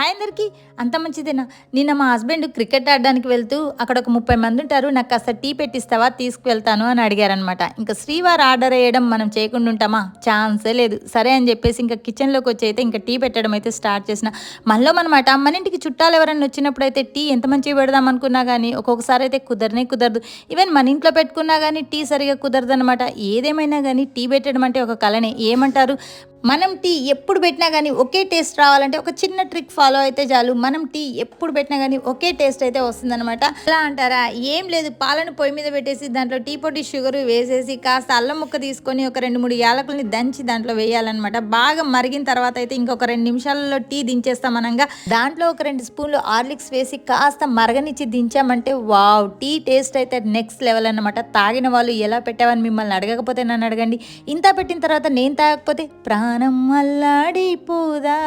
Hi అందరికి. అంత మంచిదేనా? నిన్న మా హస్బెండ్ క్రికెట్ ఆడడానికి వెళ్తూ అక్కడ ఒక ముప్పై మంది ఉంటారు నాకు కాస్త టీ పెట్టిస్తావా తీసుకువెళ్తాను అని అడిగారనమాట ఇంకా శ్రీవారు ఆర్డర్ వేయడం మనం చేయకుండా ఉంటామా? ఛాన్సే లేదు. సరే అని చెప్పేసి ఇంకా కిచెన్లోకి వచ్చి అయితే ఇంకా టీ పెట్టడం అయితే స్టార్ట్ చేసిన. మళ్ళీ అనమాట మన ఇంటికి చుట్టాలు ఎవరైనా వచ్చినప్పుడు అయితే టీ ఎంత మంచిగా పెడదాం అనుకున్నా కానీ ఒక్కొక్కసారి అయితే కుదరనే కుదరదు. ఈవెన్ మన ఇంట్లో పెట్టుకున్నా కానీ టీ సరిగా కుదరదు అనమాట ఏదేమైనా కానీ టీ పెట్టడం అంటే ఒక కళనే. ఏమంటారు? మనం టీ ఎప్పుడు పెట్టినా కానీ ఒకే టేస్ట్ రావాలంటే ఒక చిన్న ట్రిక్ ఫాలో అయితే చాలు. మనం టీ ఎప్పుడు పెట్టినా కానీ ఒకే టేస్ట్ అయితే వస్తుందన్నమాట. ఎలా అంటారా? ఏం లేదు. పాలను పొయ్యి మీద పెట్టేసి దాంట్లో టీ పొడి షుగర్ వేసేసి కాస్త అల్లం ముక్క తీసుకొని ఒక రెండు మూడు యాలకుల్ని దంచి దాంట్లో వేయాలన్నమాట. బాగా మరిగిన తర్వాత అయితే ఇంకొక రెండు నిమిషాలలో టీ దించేస్తాం అనంగా. దాంట్లో ఒక రెండు స్పూన్లు ఆర్లిక్స్ వేసి కాస్త మరగనిచ్చి దించామంటే వావ్! టీ టేస్ట్ అయితే నెక్స్ట్ లెవెల్ అన్నమాట. తాగిన వాళ్ళు ఎలా పెట్టావని మిమ్మల్ని అడగకపోతే నన్ను అడగండి. ఇంత పెట్టిన తర్వాత నేను తాగకపోతే ప్రాణం మనం అల్లాడిపోదా?